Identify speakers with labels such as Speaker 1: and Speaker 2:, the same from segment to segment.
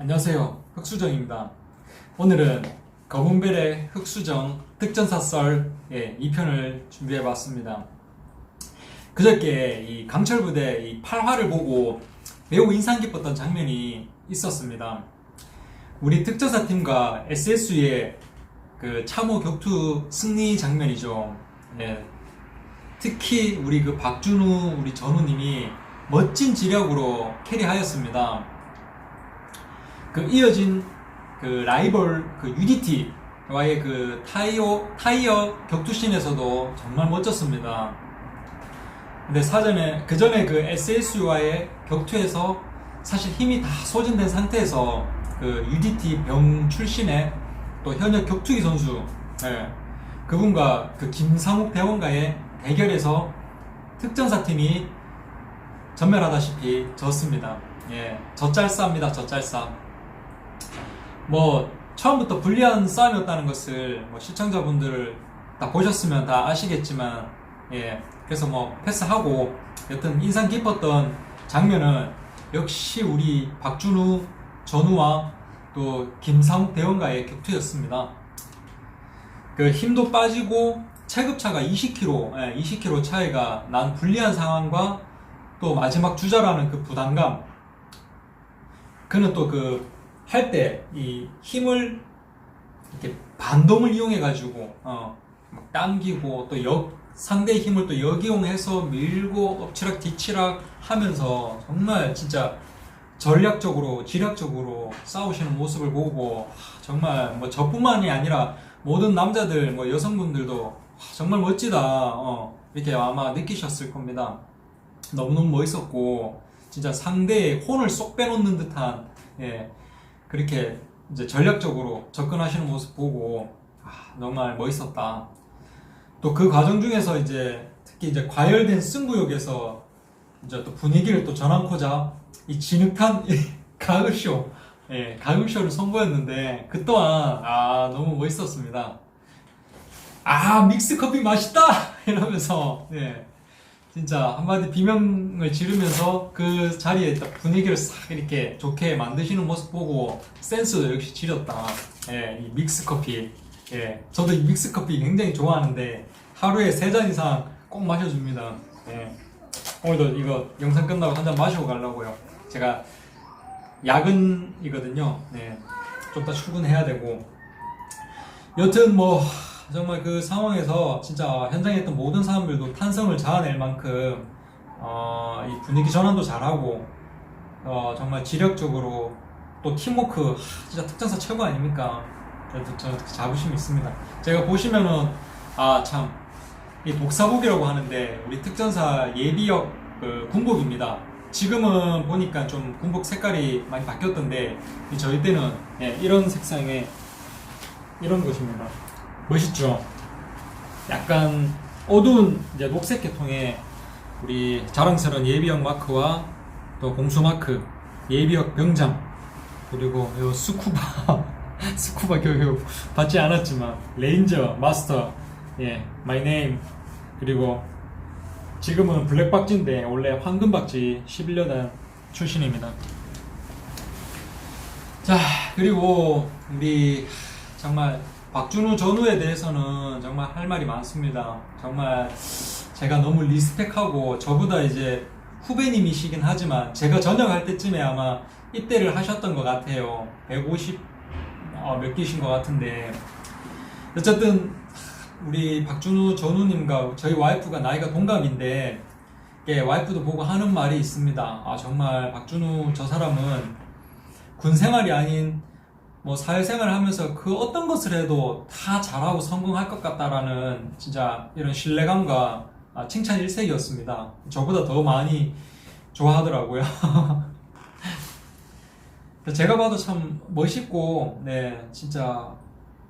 Speaker 1: 안녕하세요. 흑수정입니다. 오늘은 검은벨의 흑수정 특전사 썰 예, 2편을 준비해 봤습니다. 그저께 이 강철부대 이 8화를 보고 매우 인상 깊었던 장면이 있었습니다. 우리 특전사 팀과 SSU의 그 참호 격투 승리 장면이죠. 예. 특히 우리 그 박준우 우리 전우님이 멋진 지력으로 캐리하였습니다. 그 이어진 그 라이벌 그 UDT와의 그 타이어 타이어 격투씬에서도 정말 멋졌습니다. 근데 사전에 그 전에 그 SSU와의 격투에서 사실 힘이 다 소진된 상태에서 그 UDT 병 출신의 또 현역 격투기 선수 예, 그분과 그 김상욱 대원과의 대결에서 특전사 팀이 전멸하다시피 졌습니다. 예, 젖잘싸입니다. 젖잘싸. 뭐 처음부터 불리한 싸움이었다는 것을 뭐 시청자분들 다 보셨으면 다 아시겠지만 예 그래서 뭐 패스하고 여튼 인상 깊었던 장면은 역시 우리 박준우 전우와 또 김상욱 대원과의 격투였습니다. 그 힘도 빠지고 체급차가 20kg, 예, 20kg 차이가 난 불리한 상황과 또 마지막 주자라는 그 부담감. 그는 또 그 할 때 이 힘을 이렇게 반동을 이용해 가지고 어, 막 당기고 또 역, 상대의 힘을 또 역이용해서 밀고 엎치락 뒤치락 하면서 정말 진짜 전략적으로 지략적으로 싸우시는 모습을 보고 하, 정말 뭐 저뿐만이 아니라 모든 남자들 뭐 여성분들도 와, 정말 멋지다 어, 이렇게 아마 느끼셨을 겁니다. 너무너무 멋있었고 진짜 상대의 혼을 쏙 빼놓는 듯한 예, 그렇게 이제 전략적으로 접근하시는 모습 보고 아, 정말 멋있었다. 또 그 과정 중에서 이제 특히 이제 과열된 승부욕에서 이제 또 분위기를 또 전환코자 이 진흙탕 이 가을쇼 예, 가을쇼를 선보였는데 그 또한 아 너무 멋있었습니다. 아 믹스 커피 맛있다 이러면서 예, 진짜 한마디 비명을 지르면서 그 자리에 딱 분위기를 싹 이렇게 좋게 만드시는 모습 보고 센스도 역시 지렸다. 예, 이 믹스 커피. 예, 저도 이 믹스 커피 굉장히 좋아하는데 하루에 세 잔 이상 꼭 마셔줍니다. 예. 오늘도 이거 영상 끝나고 한 잔 마시고 가려고요. 제가 야근이거든요. 네. 좀더 출근해야 되고. 여튼 뭐 정말 그 상황에서 진짜 현장에 있던 모든 사람들도 탄성을 자아낼 만큼 어, 이 분위기 전환도 잘하고 어, 정말 지력적으로 또 팀워크 하, 진짜 특전사 최고 아닙니까? 그래도 저 자부심이 있습니다. 제가 보시면은 아 참 이 독사복이라고 하는데 우리 특전사 예비역 그 군복입니다. 지금은 보니까 좀 군복 색깔이 많이 바뀌었던데 이 저희 때는 예, 이런 색상의 이런 것입니다. 멋있죠? 약간 어두운 이제 녹색 계통의 우리 자랑스러운 예비역 마크와 또 공수 마크, 예비역 병장 그리고 요 스쿠바 스쿠바 교육 받지 않았지만 레인저 마스터 예 마이 네임 그리고 지금은 블랙 박지인데 원래 황금 박지 11년단 출신입니다. 자 그리고 우리 정말 박준호 전우에 대해서는 정말 할 말이 많습니다. 정말 제가 너무 리스펙하고 저보다 이제 후배님이시긴 하지만 제가 전역할 때쯤에 아마 입대를 하셨던 것 같아요. 150 어, 몇 기신 것 같은데 어쨌든 우리 박준우 전우님과 저희 와이프가 나이가 동갑인데 이게 와이프도 보고 하는 말이 있습니다. 아 정말 박준우 저 사람은 군 생활이 아닌 뭐 사회생활을 하면서 그 어떤 것을 해도 다 잘하고 성공할 것 같다라는 진짜 이런 신뢰감과 아, 칭찬 일색이었습니다. 저보다 더 많이 좋아하더라고요. 제가 봐도 참 멋있고, 네, 진짜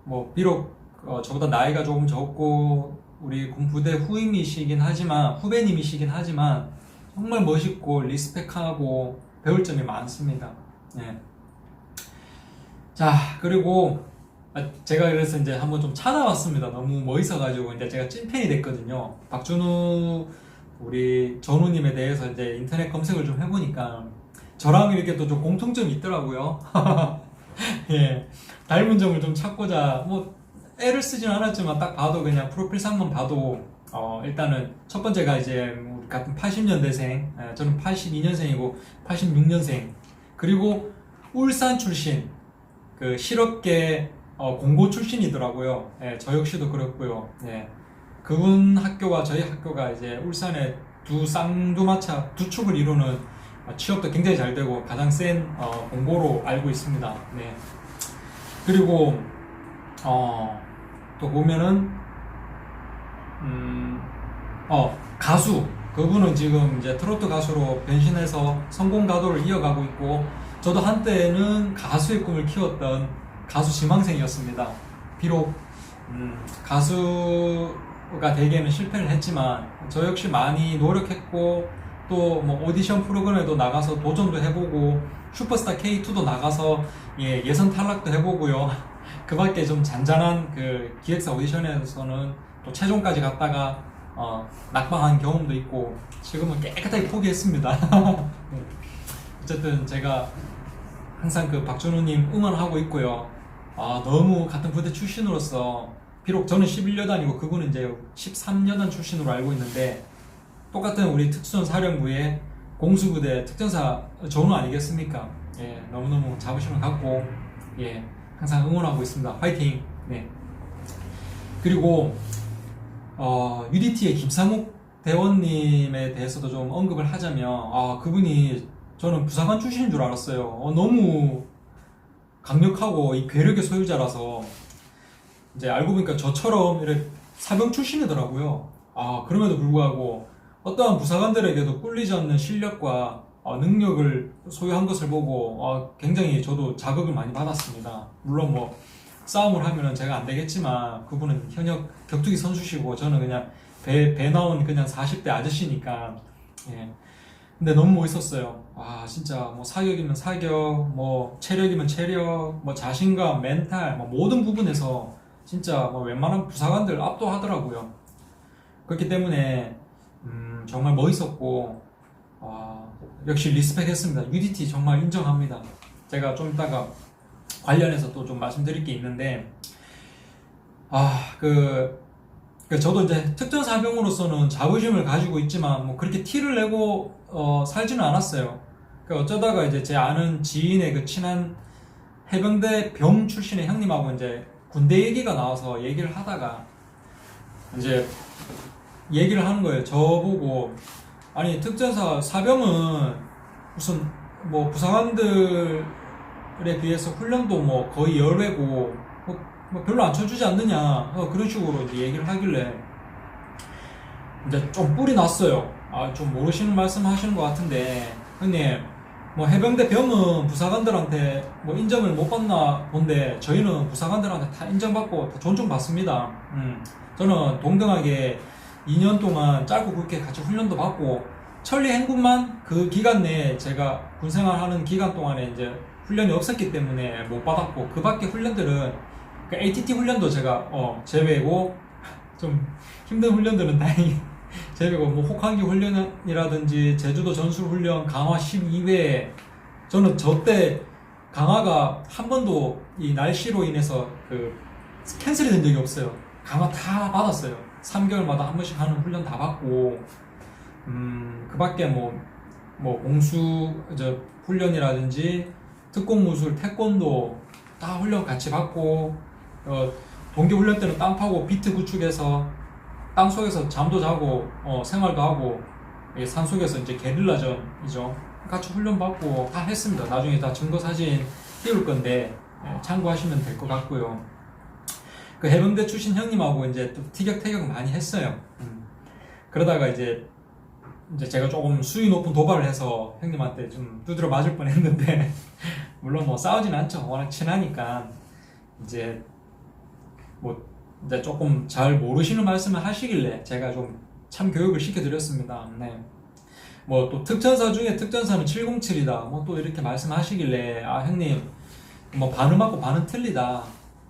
Speaker 1: 뭐 비록 어, 저보다 나이가 조금 적고 우리 군부대 후임이시긴 하지만 후배님이시긴 하지만 정말 멋있고 리스펙하고 배울 점이 많습니다. 네. 자 그리고 아, 제가 그래서 이제 한번 좀 찾아봤습니다. 너무 멋있어가지고 이제 제가 찐팬이 됐거든요. 박준우 우리 전우님에 대해서 이제 인터넷 검색을 좀 해보니까 저랑 이렇게 또 좀 공통점이 있더라고요. 예, 닮은 점을 좀 찾고자 뭐 애를 쓰진 않았지만 딱 봐도 그냥 프로필 상만 봐도 어, 일단은 첫 번째가 이제 뭐 우리 같은 80년대생, 예, 저는 82년생이고 86년생 그리고 울산 출신 그 실업계 어, 공고 출신이더라고요. 예, 저 역시도 그렇고요. 예. 그분 학교가 저희 학교가 이제 울산의 두 쌍두마차 두 축을 이루는 어, 취업도 굉장히 잘 되고 가장 센 어, 공고로 알고 있습니다. 네. 그리고 어, 또 보면은 음, 어, 가수 그분은 지금 이제 트로트 가수로 변신해서 성공 가도를 이어가고 있고 저도 한때는 가수의 꿈을 키웠던 가수 지망생이었습니다. 비록 음, 가수가 되기에는 실패를 했지만 저 역시 많이 노력했고 또 뭐 오디션 프로그램에도 나가서 도전도 해보고 슈퍼스타 K2도 나가서 예, 예선 탈락도 해보고요. 그 밖에 좀 잔잔한 그 기획사 오디션에서는 또 최종까지 갔다가 어, 낙방한 경험도 있고 지금은 깨끗하게 포기했습니다. 네. 어쨌든 제가 항상 그 박준호님 응원하고 있고요. 아 너무 같은 부대 출신으로서 비록 저는 11여단이고 그분은 이제 13여단 출신으로 알고 있는데 똑같은 우리 특수전 사령부의 공수부대 특전사 전우 아니겠습니까? 예 너무너무 자부심을 갖고 예 항상 응원하고 있습니다. 화이팅. 네. 그리고 어, UDT의 김상욱 대원님에 대해서도 좀 언급을 하자면 아 그분이 저는 부사관 출신인 줄 알았어요. 어, 너무 강력하고 이 괴력의 소유자라서 이제 알고 보니까 저처럼 이렇게 사병 출신이더라고요. 아 그럼에도 불구하고 어떠한 부사관들에게도 꿀리지 않는 실력과 어, 능력을 소유한 것을 보고 어, 굉장히 저도 자극을 많이 받았습니다. 물론 뭐 싸움을 하면은 제가 안 되겠지만 그분은 현역 격투기 선수시고 저는 그냥 배, 배 나온 그냥 40대 아저씨니까 예. 근데 너무 멋있었어요. 와 진짜 뭐 사격이면 사격, 뭐 체력이면 체력, 뭐 자신감, 멘탈, 뭐 모든 부분에서 진짜 뭐 웬만한 부사관들 압도하더라고요. 그렇기 때문에 음, 정말 멋있었고 와, 역시 리스펙했습니다. UDT 정말 인정합니다. 제가 좀 이따가 관련해서 또 좀 말씀드릴 게 있는데 아그 그 저도 이제 특전 사병으로서는 자부심을 가지고 있지만 뭐 그렇게 티를 내고 어, 살지는 않았어요. 그 어쩌다가 이제 제 아는 지인의 그 친한 해병대 병 출신의 형님하고 이제 군대 얘기가 나와서 얘기를 하다가 이제 얘기를 하는 거예요. 저보고 아니 특전사 사병은 무슨 뭐 부사관들에 비해서 훈련도 뭐 거의 열배고 뭐, 뭐 별로 안 쳐주지 않느냐 어, 그런 식으로 이제 얘기를 하길래 이제 좀 뿔이 났어요. 아 좀 모르시는 말씀 하시는 것 같은데 형님 뭐 해병대 병은 부사관들한테 뭐 인정을 못 받나 본데 저희는 부사관들한테 다 인정받고 다 존중받습니다. 음, 저는 동등하게 2년 동안 짧고 굵게 같이 훈련도 받고 천리 행군만 그 기간 내에 제가 군 생활하는 기간 동안에 이제 훈련이 없었기 때문에 못 받았고 그 밖에 훈련들은 그 ATT 훈련도 제가 어 제외고 좀 힘든 훈련들은 다행히 제외고 뭐 혹한기 훈련이라든지 제주도 전술 훈련 강화 12회 저는 저 때 강화가 한 번도 이 날씨로 인해서 그 캔슬이 된 적이 없어요. 강화 다 받았어요. 3개월마다 한 번씩 하는 훈련 다 받고 음, 그 밖에 뭐, 뭐, 공수, 저, 훈련이라든지, 특공 무술, 태권도, 다 훈련 같이 받고, 어, 동계 훈련 때는 땅 파고 비트 구축해서, 땅 속에서 잠도 자고, 어, 생활도 하고, 이산 속에서 이제 게릴라전이죠. 같이 훈련 받고 다 했습니다. 나중에 다 증거 사진 띄울 건데, 예, 참고하시면 될 것 같고요. 그 해병대 출신 형님하고 이제 또 티격태격 많이 했어요. 음. 그러다가 이제 이제 제가 조금 수위 높은 도발을 해서 형님한테 좀 두드려 맞을 뻔했는데 물론 뭐 싸우진 않죠 워낙 친하니까 이제 뭐 이제 조금 잘 모르시는 말씀을 하시길래 제가 좀 참 교육을 시켜드렸습니다. 네. 뭐 또 특전사 중에 특전사는 707이다. 뭐 또 이렇게 말씀하시길래 아 형님 뭐 반은 맞고 반은 틀리다.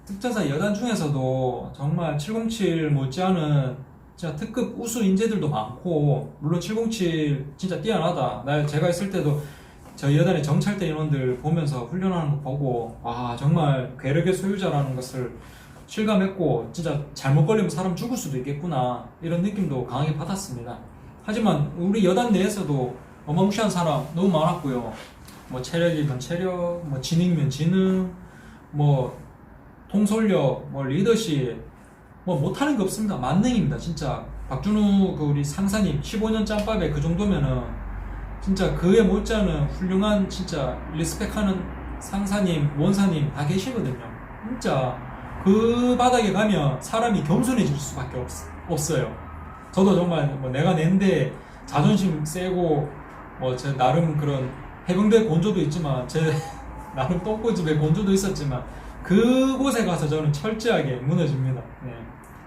Speaker 1: 특전사 여단 중에서도 정말 707 못지않은 진짜 특급 우수 인재들도 많고 물론 707 진짜 뛰어나다. 나 제가 있을 때도 저희 여단의 정찰대 인원들 보면서 훈련하는 거 보고 와 정말 괴력의 소유자라는 것을 실감했고 진짜 잘못 걸리면 사람 죽을 수도 있겠구나 이런 느낌도 강하게 받았습니다. 하지만 우리 여단 내에서도 어마무시한 사람 너무 많았고요. 뭐 체력이면 체력, 뭐 지능이면 지능, 뭐 통솔력, 뭐 리더십, 뭐 못하는 게 없습니다. 만능입니다. 진짜 박준우 그 우리 상사님 15년 짬밥에 그 정도면은 진짜 그에 못지않은 훌륭한 진짜 리스펙하는 상사님, 원사님 다 계시거든요. 진짜 그 바닥에 가면 사람이 겸손해질 수밖에 없, 없어요. 저도 정말 뭐 내가 낸데 자존심 세고 뭐 제 나름 그런 해병대 곤조도 있지만 제 나름 똥꼬집에 곤조도 있었지만 그곳에 가서 저는 철저하게 무너집니다. 네.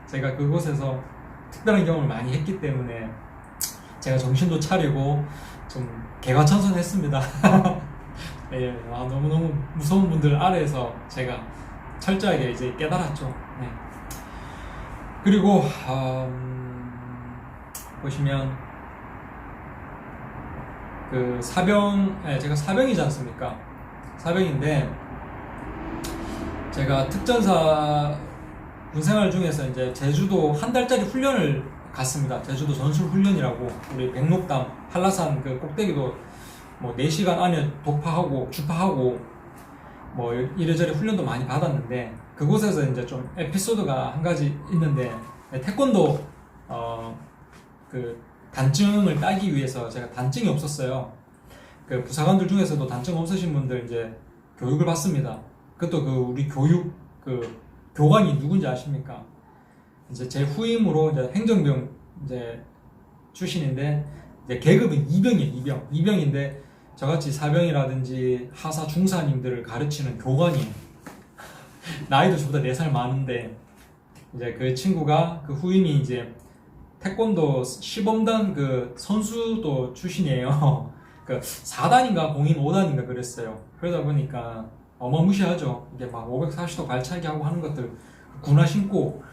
Speaker 1: 제가 그곳에서 특별한 경험을 많이 했기 때문에 제가 정신도 차리고 좀 개과천선했습니다. 네, 아, 너무너무 무서운 분들 아래에서 제가 철저하게 이제 깨달았죠. 네. 그리고 음, 보시면 그 사병, 네, 제가 사병이지 않습니까? 사병인데 제가 특전사 군생활 중에서 이제 제주도 한 달짜리 훈련을 갔습니다. 제주도 전술 훈련이라고 우리 백록담 한라산 그 꼭대기도 뭐 4시간 안에 독파하고 주파하고 뭐 이래저래 훈련도 많이 받았는데 그곳에서 이제 좀 에피소드가 한 가지 있는데 태권도 어 그 단증을 따기 위해서 제가 단증이 없었어요. 그 부사관들 중에서도 단증 없으신 분들 이제 교육을 받습니다. 그것도 그 우리 교육 그 교관이 누군지 아십니까? 이제 제 후임으로 이제 행정병 이제 출신인데 이제 계급은 이병이에요. 이병. 이병인데 저같이 사병이라든지 하사 중사님들을 가르치는 교관이에요. 나이도 저보다 4살 많은데 이제 그 친구가 그 후임이 이제 태권도 시범단 그 선수도 출신이에요. 그 4단인가 공인 5단인가 그랬어요. 그러다 보니까 어마무시하죠. 이게 막 540도 발차기 하고 하는 것들 군화 신고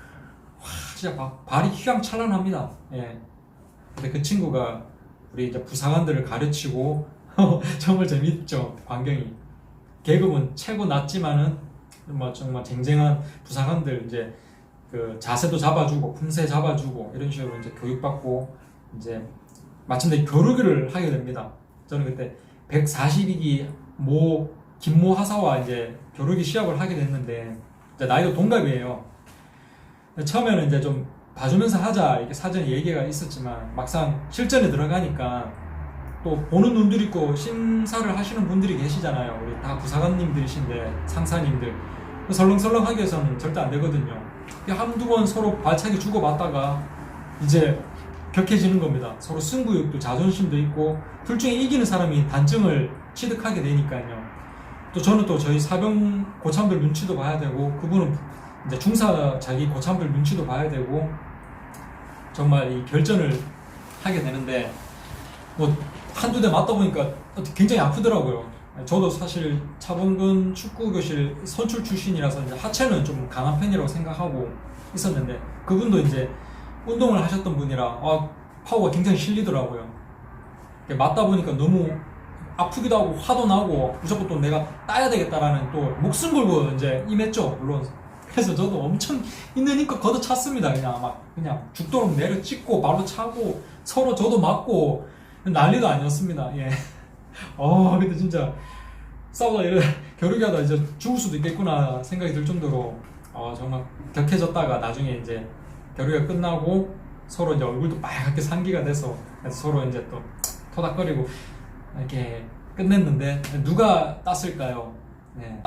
Speaker 1: 와 진짜 막 발이 휘황찬란합니다. 예. 근데 그 친구가 우리 이제 부사관들을 가르치고 정말 재밌죠 광경이. 계급은 최고 낮지만은 뭐 정말 쟁쟁한 부사관들 이제 그 자세도 잡아주고 품새 잡아주고 이런 식으로 이제 교육받고 이제 마침내 교류기를 하게 됩니다. 저는 그때 142기 모 김모 하사와 이제 교류기 시합을 하게 됐는데 나이도 동갑이에요. 처음에는 이제 좀 봐주면서 하자 이렇게 사전에 얘기가 있었지만 막상 실전에 들어가니까 또 보는 눈들 있고 심사를 하시는 분들이 계시잖아요. 우리 다 부사관님들이신데 상사님들 설렁설렁하게 해서는 절대 안 되거든요. 한두 번 서로 발차기 주고 받다가 이제 격해지는 겁니다. 서로 승부욕도 자존심도 있고 둘 중에 이기는 사람이 단증을 취득하게 되니까요. 또 저는 또 저희 사병 고참들 눈치도 봐야 되고 그분은 이제 중사 자기 고참들 눈치도 봐야 되고 정말 이 결전을 하게 되는데 뭐 한두 대 맞다 보니까 굉장히 아프더라고요. 저도 사실 차범근 축구 교실 선출 출신이라서 이제 하체는 좀 강한 편이라고 생각하고 있었는데 그분도 이제 운동을 하셨던 분이라 아, 파워가 굉장히 실리더라고요. 맞다 보니까 너무 아프기도 하고 화도 나고 무조건 또 내가 따야 되겠다라는 또 목숨 걸고 이제 임했죠 물론 그래서 저도 엄청 있는 힘껏 걷어 찼습니다 그냥 막 그냥 죽도록 내려 찍고 발로 차고 서로 저도 맞고 난리도 아니었습니다 예. 어 근데 진짜 싸우다 이래 겨루기 하다 이제 죽을 수도 있겠구나 생각이 들 정도로 어 정말 격해졌다가 나중에 이제 겨루기가 끝나고 서로 이제 얼굴도 빨갛게 상기가 돼서 서로 이제 또 토닥거리고 이렇게 끝냈는데 누가 땄을까요? 네.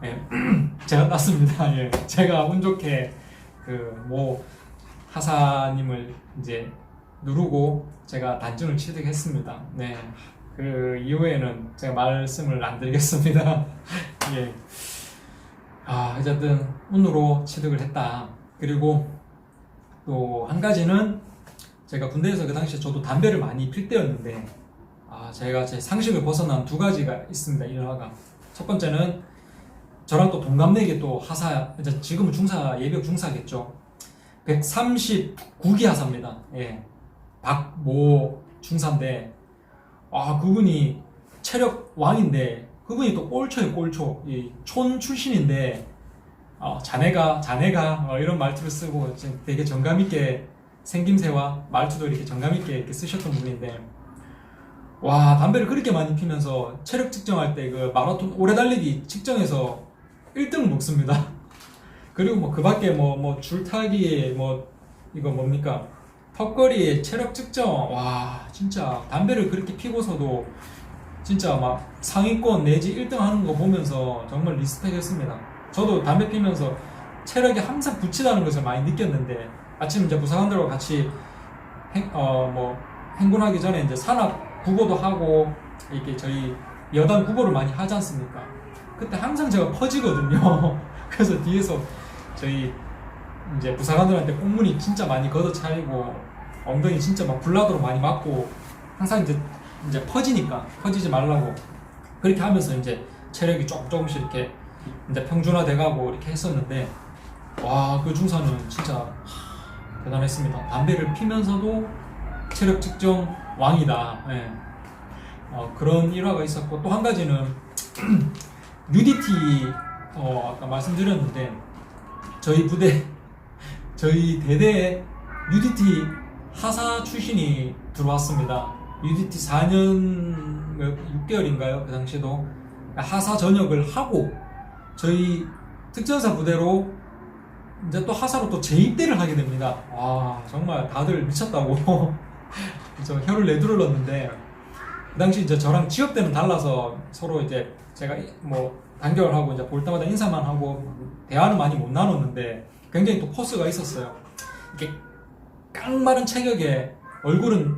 Speaker 1: 네. 제가 땄습니다. 예. 제가 운 좋게 그 뭐 하사님을 이제 누르고 제가 단증을 취득했습니다. 네. 그 이후에는 제가 말씀을 안 드리겠습니다. 예. 아, 어쨌든 운으로 취득을 했다. 그리고 또 한 가지는 제가 군대에서 그 당시에 저도 담배를 많이 필 때였는데 아, 제가 제 상식을 벗어난 두 가지가 있습니다. 일화가. 첫 번째는 저랑 또 동갑내기 또 하사, 지금은 중사, 예비역 중사겠죠. 139기 하사입니다. 예. 박모 중사인데, 아, 그분이 체력 왕인데 그분이 또 꼴초예요 꼴초. 이 촌 출신인데 어, 자네가 자네가 어, 이런 말투를 쓰고 되게 정감 있게 생김새와 말투도 이렇게 정감 있게 이렇게 쓰셨던 분인데. 와 담배를 그렇게 많이 피면서 체력 측정할 때 그 마라톤 오래 달리기 측정해서 1등을 먹습니다. 그리고 뭐 그 밖에 뭐 뭐 줄타기 뭐 이거 뭡니까 턱걸이 체력 측정 와 진짜 담배를 그렇게 피고서도 진짜 막 상위권 내지 1등 하는 거 보면서 정말 리스펙 했습니다. 저도 담배 피면서 체력이 항상 붙이다는 것을 많이 느꼈는데 아침 이제 부사관들과 같이 행, 어, 뭐 행군하기 전에 이제 산악 국어도 하고 이렇게 저희 여단 국어를 많이 하지 않습니까? 그때 항상 제가 퍼지거든요. 그래서 뒤에서 저희 이제 부사관들한테 꽁무니 진짜 많이 걷어차이고 엉덩이 진짜 막 블라드로 많이 맞고 항상 이제 이제 퍼지니까 퍼지지 말라고 그렇게 하면서 이제 체력이 조금 조금씩 이렇게 이제 평준화 돼가고 이렇게 했었는데 와 그 중사는 진짜 하, 대단했습니다. 담배를 피면서도 체력 측정 왕이다. 예. 어, 그런 일화가 있었고 또 한 가지는 UDT 어, 아까 말씀드렸는데 저희 부대 저희 대대에 UDT 하사 출신이 들어왔습니다. UDT 4년 6개월인가요? 그 당시에도 하사 전역을 하고 저희 특전사 부대로 이제 또 하사로 또 재입대를 하게 됩니다. 와 정말 다들 미쳤다고 저 혀를 내두르렀는데 그 당시 이제 저랑 취업 때는 달라서 서로 이제 제가 이- 뭐 단결을 하고 이제 볼 때마다 인사만 하고 대화는 많이 못 나눴는데 굉장히 또 포스가 있었어요. 이렇게 깡마른 체격에 얼굴은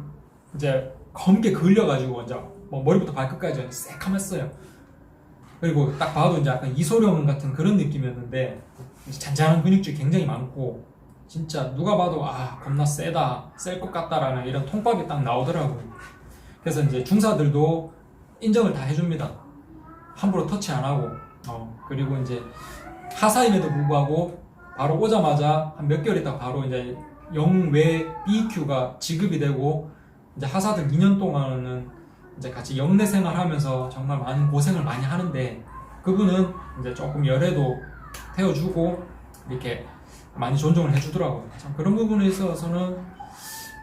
Speaker 1: 이제 검게 그을려가지고 이제 뭐 머리부터 발끝까지 새카맸어요. 그리고 딱 봐도 이제 약간 이소룡 같은 그런 느낌이었는데 잔잔한 근육질이 굉장히 많고 진짜 누가 봐도 아 겁나 세다 셀 것 같다라는 이런 통밥이 딱 나오더라고요. 그래서 이제 중사들도 인정을 다 해줍니다. 함부로 터치 안 하고 어, 그리고 이제 하사임에도 불구하고 바로 오자마자 한 몇 개월 있다 바로 이제 영외 BQ가 지급이 되고 이제 하사들 2년 동안은 이제 같이 영내 생활하면서 정말 많은 고생을 많이 하는데 그분은 이제 조금 열애도 태워주고 이렇게 많이 존중을 해주더라고요. 참 그런 부분에 있어서는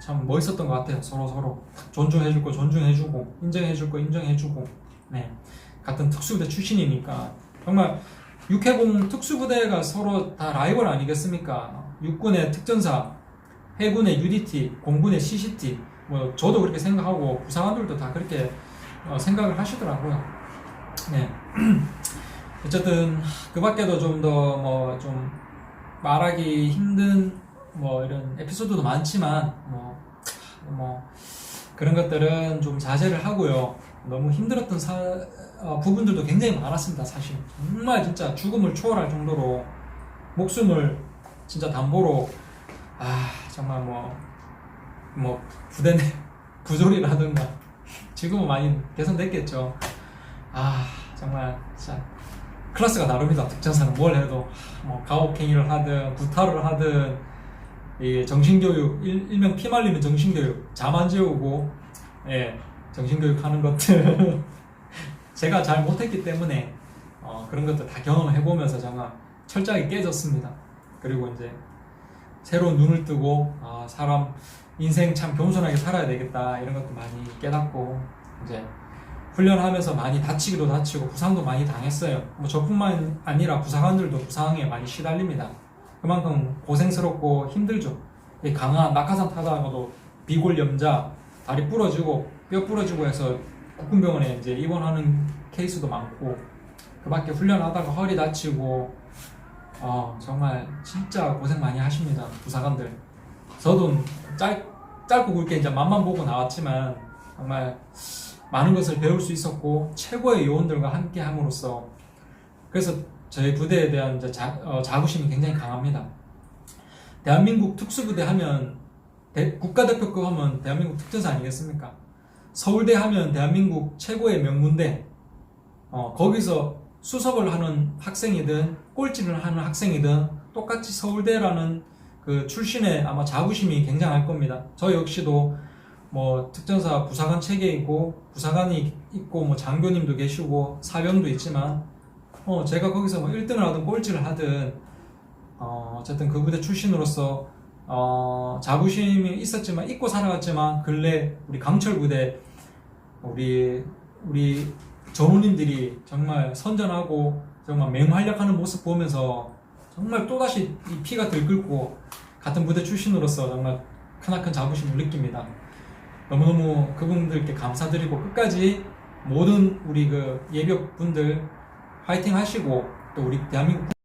Speaker 1: 참 멋있었던 것 같아요. 서로 서로 존중해줄 거 존중해주고 인정해줄 거 인정해주고 네 같은 특수부대 출신이니까 정말 육해공 특수부대가 서로 다 라이벌 아니겠습니까? 육군의 특전사, 해군의 UDT, 공군의 CCT 뭐 저도 그렇게 생각하고 부사관들도 다 그렇게 어, 생각을 하시더라고요. 네. 어쨌든 그 밖에도 좀 더 뭐 좀 말하기 힘든 뭐 이런 에피소드도 많지만 뭐, 뭐 그런 것들은 좀 자제를 하고요. 너무 힘들었던 사, 어, 부분들도 굉장히 많았습니다. 사실 정말 진짜 죽음을 초월할 정도로 목숨을 진짜 담보로 아 정말 뭐 뭐 부대 내 부조리라든가 지금은 많이 개선됐겠죠. 아 정말 진짜 클래스가 다릅니다. 특전사는 뭘 해도 뭐 가혹행위를 하든 구타를 하든 이 정신교육 일, 일명 피 말리는 정신교육 잠안 재우고 예 정신교육 하는 것들 제가 잘 못했기 때문에 어, 그런 것들 다 경험해 보면서 정말 철저하게 깨졌습니다. 그리고 이제 새로운 눈을 뜨고 아, 사람 인생 참 겸손하게 살아야 되겠다 이런 것도 많이 깨닫고 이제 훈련하면서 많이 다치기도 다치고 부상도 많이 당했어요. 뭐 저뿐만 아니라 부상원들도 부상에 많이 시달립니다. 그만큼 고생스럽고 힘들죠. 이 강한 낙하산 타다가도 비골 염자, 다리 부러지고 뼈 부러지고 해서 국군병원에 이제 입원하는 케이스도 많고 그 밖에 훈련하다가 허리 다치고 어, 정말 진짜 고생 많이 하십니다 부사관들. 저도 짧, 짧고 굵게 이제 맛만 보고 나왔지만 정말 많은 것을 배울 수 있었고 최고의 요원들과 함께 함으로써 그래서 저희 부대에 대한 이제 자, 어, 자부심이 굉장히 강합니다. 대한민국 특수부대 하면 대- 국가대표급 하면 대한민국 특전사 아니겠습니까? 서울대 하면 대한민국 최고의 명문대 어, 거기서 수석을 하는 학생이든 꼴찌를 하는 학생이든 똑같이 서울대라는 그 출신의 아마 자부심이 굉장할 겁니다. 저 역시도 뭐 특전사 부사관 체계이고 부사관이 있고 뭐 장교님도 계시고 사병도 있지만 어 제가 거기서 뭐 1등을 하든 꼴찌를 하든 어 어쨌든 그 부대 출신으로서 어 자부심이 있었지만 잊고 살아갔지만 근래 우리 강철 부대 우리 우리 전우님들이 정말 선전하고 정말 맹활약하는 모습 보면서 정말 또다시 이 피가 들끓고 같은 부대 출신으로서 정말 크나큰 자부심을 느낍니다. 너무너무 그분들께 감사드리고 끝까지 모든 우리 그 예비역 분들 화이팅 하시고 또 우리 대한민국